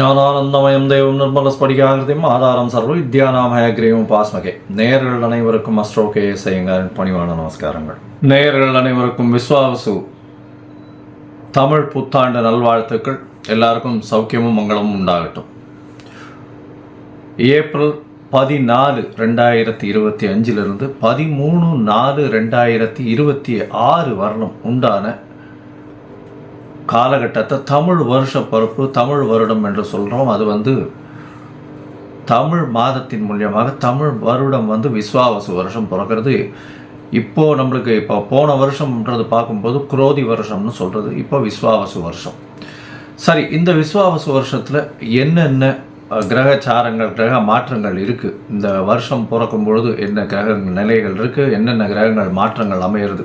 ஞானானந்தமயம் தெய்வம் நிர்மலஸ்படிகாகிருதியும் ஆதாரம் சர்வ வித்யானாம் ஹயக்ரீவம் பாஸ்மகே நேயர்கள் அனைவருக்கும் அஸ்ட்ரோகே செய்யுங்காரின் பணிவான நமஸ்காரங்கள். நேயர்கள் அனைவருக்கும் விஸ்வாவசு தமிழ் புத்தாண்டு நல்வாழ்த்துக்கள். எல்லாருக்கும் சௌக்கியமும் மங்களமும் உண்டாகட்டும். ஏப்ரல் பதினாலு ரெண்டாயிரத்தி இருபத்தி அஞ்சிலிருந்து பதிமூணு நாலு ரெண்டாயிரத்தி இருபத்தி ஆறு வரணும் உண்டான காலகட்டத்தை தமிழ் வருஷ பருப்பு தமிழ் வருடம் என்று சொல்கிறோம் அது வந்து தமிழ் மாதத்தின் மூலியமாக தமிழ் வருடம் வந்து விஸ்வாவசு வருஷம் பிறக்கிறது. இப்போ நம்மளுக்கு இப்போ போன வருஷம்ன்றது பார்க்கும்போது குரோதி வருஷம்னு சொல்கிறது இப்போ விஸ்வாவசு வருஷம். சரி இந்த விஸ்வாவசு வருஷத்தில் என்னென்ன கிரகச்சாரங்கள் கிரக மாற்றங்கள் இருக்குது இந்த வருஷம் பிறக்கும் பொழுது என்ன கிரக நிலைகள் இருக்குது என்னென்ன கிரகங்கள் மாற்றங்கள் அமையிறது?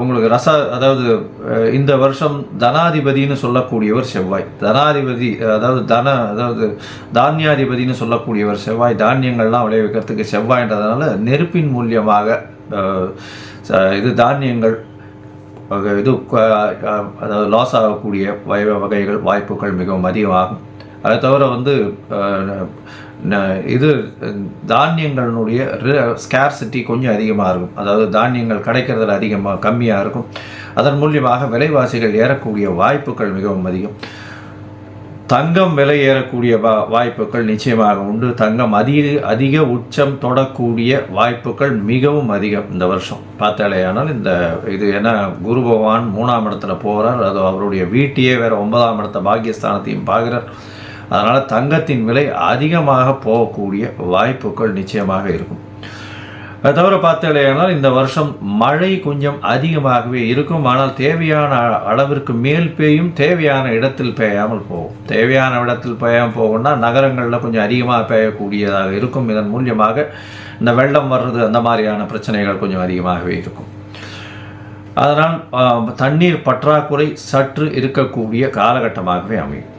உங்களுக்கு ரச அதாவது இந்த வருஷம் தனாதிபதின்னு சொல்லக்கூடியவர் செவ்வாய். தனாதிபதி அதாவது தன அதாவது தானியாதிபதின்னு சொல்லக்கூடியவர் செவ்வாய். தானியங்கள்லாம் விளைவிக்கிறதுக்கு செவ்வாய்ன்றதுனால நெருப்பின் மூலியமாக இது தானியங்கள் இது அதாவது லாஸ் ஆகக்கூடிய வகை வகைகள் வாய்ப்புகள் மிகவும் அதிகமாகும். அதை தவிர வந்து இது தானியங்களினுடைய ஸ்கேர்சிட்டி கொஞ்சம் அதிகமாக இருக்கும். அதாவது தானியங்கள் கிடைக்கிறதுல அதிகமாக கம்மியாக இருக்கும். அதன் மூலியமாக விலைவாசிகள் ஏறக்கூடிய வாய்ப்புகள் மிகவும் அதிகம். தங்கம் விலை ஏறக்கூடிய வா வாய்ப்புகள் நிச்சயமாக உண்டு. தங்கம் அதிக அதிக உச்சம் தொடக்கூடிய வாய்ப்புகள் மிகவும் அதிகம் இந்த வருஷம். பார்த்தாலேயானால் இந்த இது ஏன்னா குரு பகவான் மூணாம் இடத்துல போகிறார் அது அவருடைய வீட்டையே வேறு ஒன்பதாம் இடத்த பாக்கியஸ்தானத்தையும் பார்க்குறார். அதனால் தங்கத்தின் விலை அதிகமாக போகக்கூடிய வாய்ப்புகள் நிச்சயமாக இருக்கும். அதை தவிர பார்த்தாலேயானால் இந்த வருஷம் மழை கொஞ்சம் அதிகமாகவே இருக்கும். ஆனால் தேவையான அ- அளவிற்கு மேல் பெய்யும் தேவையான இடத்தில் பெய்யாமல் போகும். தேவையான இடத்தில் பெய்யாமல் போகும்னா நகரங்களில் கொஞ்சம் அதிகமாக பெய்யக்கூடியதாக இருக்கும். இதன் மூலியமாக இந்த வெள்ளம் வர்றது அந்த மாதிரியான பிரச்சனைகள் கொஞ்சம் அதிகமாகவே இருக்கும். அதனால் தண்ணீர் பற்றாக்குறை சற்று இருக்கக்கூடிய காலகட்டமாகவே அமையும்.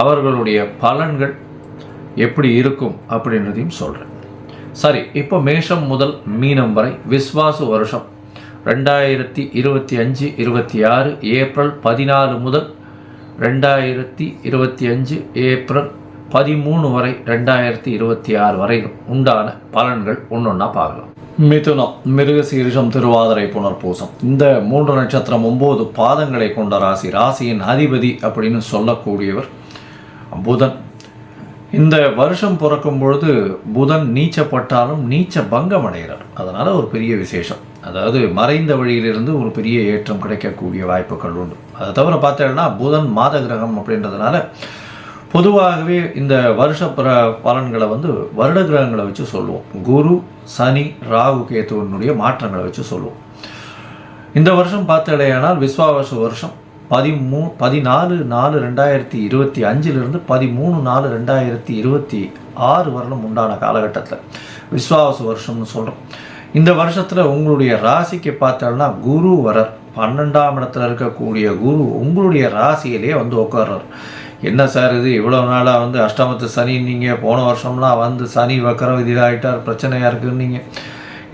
அவர்களுடைய பலன்கள் எப்படி இருக்கும் அப்படின்றதையும் சொல்கிறேன் சரி இப்போ மேஷம் முதல் மீனம் வரை விஸ்வாசு வருஷம். ரெண்டாயிரத்தி இருபத்தி அஞ்சு இருபத்தி ஆறு ஏப்ரல் பதினாலு முதல் ரெண்டாயிரத்தி இருபத்தி அஞ்சு ஏப்ரல் பதிமூணு வரை ரெண்டாயிரத்தி இருபத்தி ஆறு வரையிலும் உண்டான பலன்கள் ஒன்றொன்னா பார்க்கலாம். மிதுனம் மிருகசீரிஷம் திருவாதிரை புனர்பூசம். இந்த மூன்று நட்சத்திரம் ஒம்பது பாதங்களை கொண்ட ராசி ராசியின் அதிபதி அப்படின்னு சொல்லக்கூடியவர் புதன். இந்த வருஷம் பிறக்கும் பொழுது புதன் நீச்சப்பட்டாலும் நீச்ச பங்கம் அடைகிறார் அதனால் ஒரு பெரிய விசேஷம். அதாவது மறைந்த வழியிலிருந்து ஒரு பெரிய ஏற்றம் கிடைக்கக்கூடிய வாய்ப்புகள் உண்டு. அதை தவிர பார்த்தேன்னா புதன் மாத கிரகம் அப்படின்றதுனால பொதுவாகவே இந்த வருஷ பிர பலன்களை வந்து வருட கிரகங்களை வச்சு சொல்லுவோம். குரு சனி ராகு கேத்துவனுடைய மாற்றங்களை வச்சு சொல்லுவோம். இந்த வருஷம் பார்த்தடையானால் விஸ்வாவச வருஷம். பதிமூ பதினாலு நாலு ரெண்டாயிரத்தி இருபத்தி அஞ்சிலிருந்து பதிமூணு நாலு ரெண்டாயிரத்தி இருபத்தி ஆறு வருடம் உண்டான காலகட்டத்தில். விஸ்வாச வருஷம்னு சொல்கிறோம் இந்த வருஷத்தில் உங்களுடைய ராசிக்கு பார்த்தோம்னா குரு வரர் பன்னெண்டாம் இடத்துல இருக்கக்கூடிய குரு உங்களுடைய ராசியிலேயே வந்து உட்கார்றார். என்ன சார் இது? இவ்வளோ நாளாக வந்து அஷ்டமத்து சனி நீங்கள் போன வருஷம்லாம் வந்து சனி வக்கரம் இதாகிட்டார் பிரச்சனையாக இருக்குன்னு நீங்கள்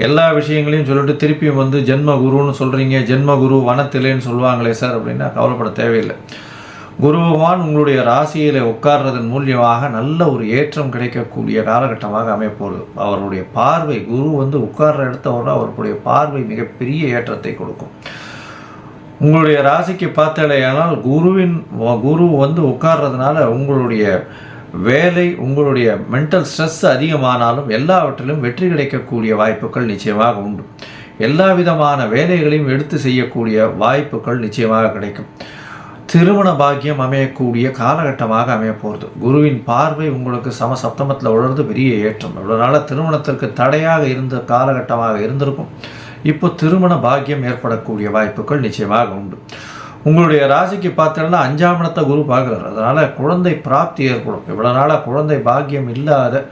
எல்லா விஷயங்களையும் சொல்லிட்டு திருப்பியும் வந்து ஜென்ம குருன்னு சொல்கிறீங்க ஜென்ம குரு வனத்திலேன்னு சொல்லுவாங்களே சார் அப்படின்னா கவலைப்பட தேவையில்லை. குரு பகவான் உங்களுடைய ராசியில் உட்கார்றதன் மூலியமாக நல்ல ஒரு ஏற்றம் கிடைக்கக்கூடிய காலகட்டமாக அமைப்போகுது அவருடைய பார்வை குரு வந்து உட்கார்ற இடத்த அவருடைய பார்வை மிகப்பெரிய ஏற்றத்தை கொடுக்கும். உங்களுடைய ராசிக்கு பார்த்தாலேயானால் குருவின் குரு வந்து உட்கார்றதுனால உங்களுடைய வேலை உங்களுடைய மென்டல் ஸ்ட்ரெஸ் அதிகமானாலும் எல்லாவற்றிலும் வெற்றி கிடைக்கக்கூடிய வாய்ப்புகள் நிச்சயமாக உண்டு. எல்லா விதமான வேலைகளையும் எடுத்து செய்யக்கூடிய வாய்ப்புகள் நிச்சயமாக கிடைக்கும். திருமண பாக்கியம் அமையக்கூடிய காலகட்டமாக அமையப்போகிறது குருவின் பார்வை உங்களுக்கு சம சப்தமத்தில் உழர்ந்து பெரிய ஏற்றம். இவ்வளோ நாளாக திருமணத்திற்கு தடையாக இருந்த காலகட்டமாக இருந்திருக்கும். இப்போ திருமண பாக்கியம் ஏற்படக்கூடிய வாய்ப்புகள் நிச்சயமாக உண்டு. உங்களுடைய ராசிக்கு பார்த்தீங்கன்னா அஞ்சாம் இடத்தை குரு பார்க்குறாரு. அதனால் குழந்தை பிராப்தி ஏற்படும். இவ்வளோ நாளாக குழந்தை பாக்கியம் இல்லாத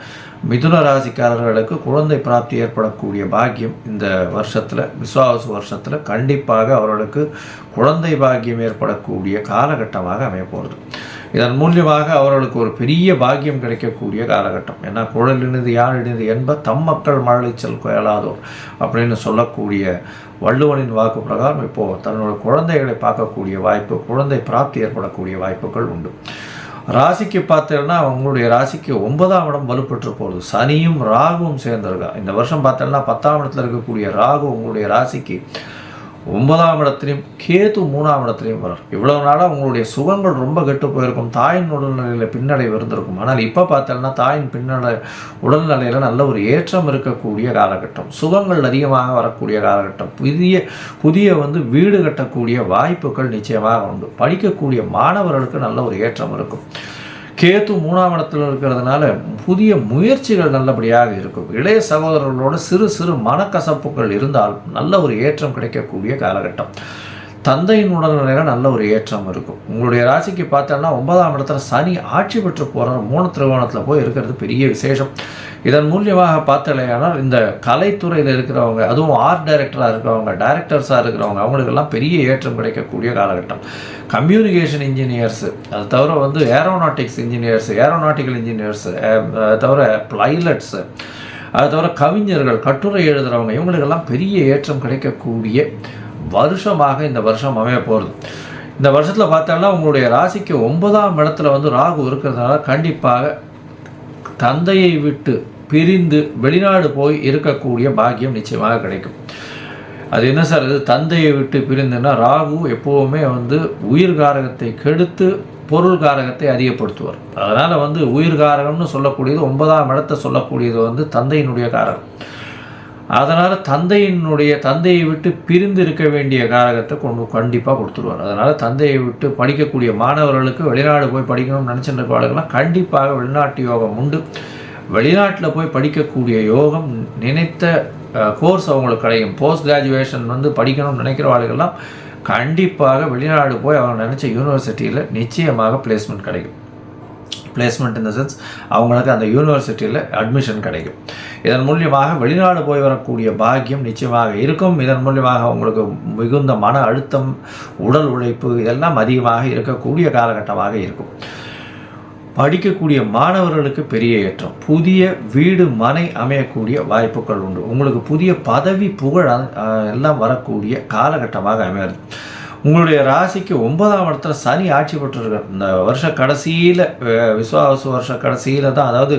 மிதுன ராசிக்காரர்களுக்கு குழந்தை பிராப்தி ஏற்படக்கூடிய பாக்கியம் இந்த வருஷத்தில் விஸ்வாச வருஷத்தில் கண்டிப்பாக அவர்களுக்கு குழந்தை பாக்கியம் ஏற்படக்கூடிய காலகட்டமாக அமைய போகிறது இதன் மூலியமாக அவர்களுக்கு ஒரு பெரிய பாக்கியம் கிடைக்கக்கூடிய காலகட்டம். ஏன்னா குழலினது யாழினது என்ப தம் மக்கள் மழலைச்சல் குயலாதோர் அப்படின்னு சொல்லக்கூடிய வள்ளுவனின் வாக்கு பிரகாரம் இப்போது தன்னோட குழந்தைகளை பார்க்கக்கூடிய வாய்ப்பு குழந்தை பிராப்தி ஏற்படக்கூடிய வாய்ப்புகள் உண்டு. ராசிக்கு பார்த்தேன்னா அவங்களுடைய ராசிக்கு ஒன்பதாம் இடம் வலுப்பெற்று போகுது. சனியும் ராகுவும் சேர்ந்திருக்கா. இந்த வருஷம் பார்த்தேன்னா பத்தாம் இடத்துல இருக்கக்கூடிய ராகு உங்களுடைய ராசிக்கு ஒன்பதாம் இடத்துலையும் கேது மூணாம் இடத்துலையும் வரும் இவ்வளவு நாளாக உங்களுடைய சுகங்கள் ரொம்ப கெட்டு போயிருக்கும். தாயின் உடல்நிலையில் பின்னடைவு இருந்திருக்கும். ஆனால் இப்போ பார்த்தோம்னா தாயின் பின்னடை உடல்நிலையில் நல்ல ஒரு ஏற்றம் இருக்கக்கூடிய காலகட்டம். சுகங்கள் அதிகமாக வரக்கூடிய காலகட்டம். புதிய புதிய வந்து வீடு கட்டக்கூடிய வாய்ப்புகள் நிச்சயமாக உண்டு. படிக்கக்கூடிய மாணவர்களுக்கு நல்ல ஒரு ஏற்றம் இருக்கும். கேத்து மூணாம் இடத்துல இருக்கிறதுனால புதிய முயற்சிகள் நல்லபடியாக இருக்கும். இளைய சகோதரர்களோட சிறு சிறு மனக்கசப்புகள் இருந்தால் நல்ல ஒரு ஏற்றம் கிடைக்கக்கூடிய காலகட்டம். தந்தையின் உடல்நிலையில் நல்ல ஒரு ஏற்றம் இருக்கும். உங்களுடைய ராசிக்கு பார்த்தோன்னா ஒன்பதாம் இடத்துல சனி ஆட்சி பெற்று போகிற மூணு திருவோணத்தில் போய் இருக்கிறது பெரிய விசேஷம். இதன் மூலியமாக பார்த்தலையானால் இந்த கலைத்துறையில் இருக்கிறவங்க அதுவும் ஆர்ட் டைரக்டராக இருக்கிறவங்க டைரக்டர்ஸாக இருக்கிறவங்க அவங்களுக்கெல்லாம் பெரிய ஏற்றம் கிடைக்கக்கூடிய காலகட்டம். கம்யூனிகேஷன் இன்ஜினியர்ஸு அது தவிர வந்து ஏரோநாட்டிக்ஸ் இன்ஜினியர்ஸ் ஏரோநாட்டிக்கல் இன்ஜினியர்ஸு தவிர பைலட்ஸு அது தவிர கவிஞர்கள் கட்டுரை எழுதுகிறவங்க இவங்களுக்கெல்லாம் பெரிய ஏற்றம் கிடைக்கக்கூடிய வருஷமாக இந்த வருஷம் அமைய போகிறது இந்த வருஷத்தில் பார்த்தோம்னா உங்களுடைய ராசிக்கு ஒன்பதாம் இடத்துல வந்து ராகு இருக்கிறதுனால கண்டிப்பாக தந்தையை விட்டு பிரிந்து வெளிநாடு போய் இருக்கக்கூடிய பாக்கியம் நிச்சயமாக கிடைக்கும். அது என்ன சார்? இது தந்தையை விட்டு பிரிந்துன்னா ராகு எப்போவுமே வந்து உயிர்காரகத்தை கெடுத்து பொருள் காரகத்தை அதிகப்படுத்துவார். அதனால் வந்து உயிர்காரகம்னு சொல்லக்கூடியது ஒன்பதாம் இடத்தை சொல்லக்கூடியது வந்து தந்தையினுடைய காரகம். அதனால் தந்தையினுடைய தந்தையை விட்டு பிரிந்து இருக்க வேண்டிய காரகத்தை கொண்டு கண்டிப்பாக கொடுத்துருவார். அதனால் தந்தையை விட்டு படிக்கக்கூடிய மாணவர்களுக்கு வெளிநாடு போய் படிக்கணும்னு நினச்சிட்டு கண்டிப்பாக வெளிநாட்டு யோகம் உண்டு. வெளிநாட்டில் போய் படிக்கக்கூடிய யோகம் நினைத்த கோர்ஸ் அவங்களுக்கு கிடைக்கும். போஸ்ட் கிராஜுவேஷன் வந்து படிக்கணும்னு நினைக்கிறவாளுகள்லாம் கண்டிப்பாக வெளிநாடு போய் அவங்க நினச்ச யூனிவர்சிட்டியில் நிச்சயமாக பிளேஸ்மெண்ட் கிடைக்கும். பிளேஸ்மெண்ட் இந்த சென்ஸ் அவங்களுக்கு அந்த யூனிவர்சிட்டியில் அட்மிஷன் கிடைக்கும். இதன் மூலியமாக வெளிநாடு போய் வரக்கூடிய பாக்கியம் நிச்சயமாக இருக்கும். இதன் மூலியமாக உங்களுக்கு மிகுந்த மன அழுத்தம் உடல் உழைப்பு இதெல்லாம் அதிகமாக இருக்கக்கூடிய காலகட்டமாக இருக்கும். படிக்கக்கூடிய மாணவர்களுக்கு பெரிய ஏற்றம். புதிய வீடு மனை அமையக்கூடிய வாய்ப்புகள் உண்டு. உங்களுக்கு புதிய பதவி புகழ் எல்லாம் வரக்கூடிய காலகட்டமாக அமையாது உங்களுடைய ராசிக்கு ஒன்பதாம் இடத்துல சனி ஆட்சி பெற்றுருக்கார். இந்த வருஷ கடைசியில் விஸ்வாவசு வருஷ கடைசியில் தான் அதாவது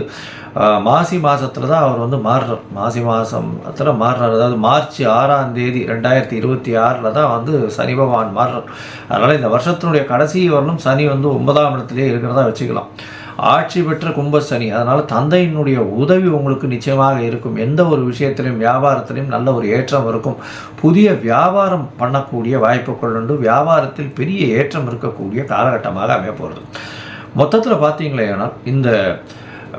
மாசி மாதத்தில் தான் அவர் வந்து மாறுறார். மாசி மாதத்தில் மாறுறார். அதாவது மார்ச் ஆறாம் தேதி ரெண்டாயிரத்தி இருபத்தி ஆறில் தான் வந்து சனி பகவான் மாறுறார். அதனால் இந்த வருஷத்தினுடைய கடைசி வரலும் சனி வந்து ஒன்பதாம் இடத்துலேயே இருக்கிறதா வச்சுக்கலாம். ஆட்சி பெற்ற கும்பசனி. அதனால் தந்தையினுடைய உதவி உங்களுக்கு நிச்சயமாக இருக்கும். எந்த ஒரு விஷயத்திலையும் வியாபாரத்திலையும் நல்ல ஒரு ஏற்றம் இருக்கும். புதிய வியாபாரம் பண்ணக்கூடிய வாய்ப்புகள் உண்டு. வியாபாரத்தில் பெரிய ஏற்றம் இருக்கக்கூடிய காலகட்டமாக அமைய போகிறது மொத்தத்தில் பார்த்தீங்களேனால் இந்த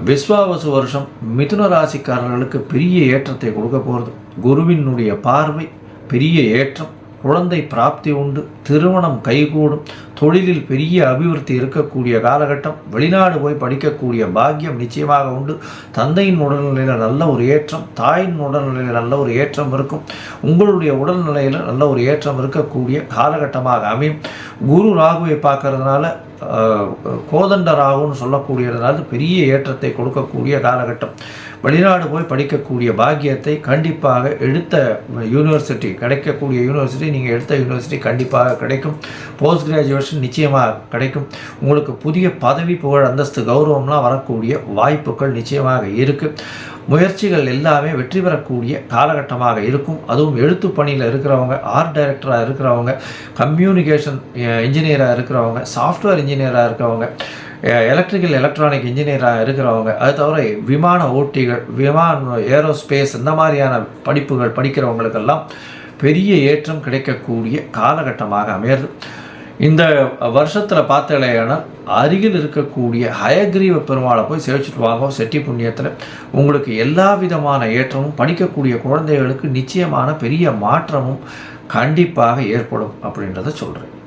விஸ்வாவசு வருஷம் மிதுன ராசிக்காரர்களுக்கு பெரிய ஏற்றத்தை கொடுக்க போகிறது குருவினுடைய பார்வை பெரிய ஏற்றம். குழந்தை பிராப்தி உண்டு திருமணம் கைகூடும் தொழிலில் பெரிய அபிவிருத்தி இருக்கக்கூடிய காலகட்டம் வெளிநாடு போய் படிக்கக்கூடிய பாக்கியம் நிச்சயமாக உண்டு. தந்தையின் உடல்நிலையில் நல்ல ஒரு ஏற்றம் தாயின் உடல்நிலையில் நல்ல ஒரு ஏற்றம் இருக்கும். உங்களுடைய உடல்நிலையில் நல்ல ஒரு ஏற்றம் இருக்கக்கூடிய காலகட்டமாக அமையும். குரு ராகுவை பார்க்கறதுனால கோதண்ட ராகுன்னு சொல்லக்கூடியதுனால பெரிய ஏற்றத்தை கொடுக்கக்கூடிய காலகட்டம். வெளிநாடு போய் படிக்கக்கூடிய பாக்கியத்தை கண்டிப்பாக எடுத்த யூனிவர்சிட்டி கிடைக்கக்கூடிய யூனிவர்சிட்டி நீங்கள் எடுத்த யூனிவர்சிட்டி கண்டிப்பாக கிடைக்கும். போஸ்ட் கிராஜுவேஷன் நிச்சயமாக கிடைக்கும். உங்களுக்கு புதிய பதவி புகழ் அந்தஸ்து கௌரவம்லாம் வரக்கூடிய வாய்ப்புகள் நிச்சயமாக இருக்குது முயற்சிகள் எல்லாமே வெற்றி பெறக்கூடிய காலகட்டமாக இருக்கும். அதுவும் எழுத்து பணியில் இருக்கிறவங்க ஆர்ட் டைரக்டராக இருக்கிறவங்க கம்யூனிகேஷன் இன்ஜினியராக eh, இருக்கிறவங்க சாஃப்ட்வேர் இன்ஜினியராக இருக்கிறவங்க எலக்ட்ரிக்கல் எலக்ட்ரானிக் இன்ஜினியராக இருக்கிறவங்க. அது தவிர விமான ஓட்டிகள் விமான ஏரோஸ்பேஸ் இந்த மாதிரியான படிப்புகள் படிக்கிறவங்களுக்கெல்லாம் பெரிய ஏற்றம் கிடைக்கக்கூடிய காலகட்டமாக அமையிறது. இந்த வருஷத்தில் பார்த்தலையானால் அருகில் இருக்கக்கூடிய ஹயக்ரீவ பெருமாளை போய் சேவிச்சுட்டு வாங்க செட்டி புண்ணியத்தில். உங்களுக்கு எல்லா விதமான ஏற்றமும் படிக்கக்கூடிய குழந்தைகளுக்கு நிச்சயமான பெரிய மாற்றமும் கண்டிப்பாக ஏற்படும் அப்படின்றத சொல்கிறேன்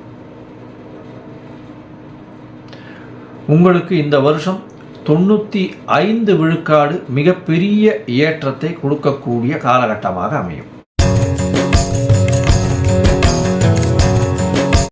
உங்களுக்கு இந்த வருஷம் தொண்ணூற்றி ஐந்து விழுக்காடு மிகப்பெரிய ஏற்றத்தை கொடுக்கக்கூடிய காலகட்டமாக அமையும்.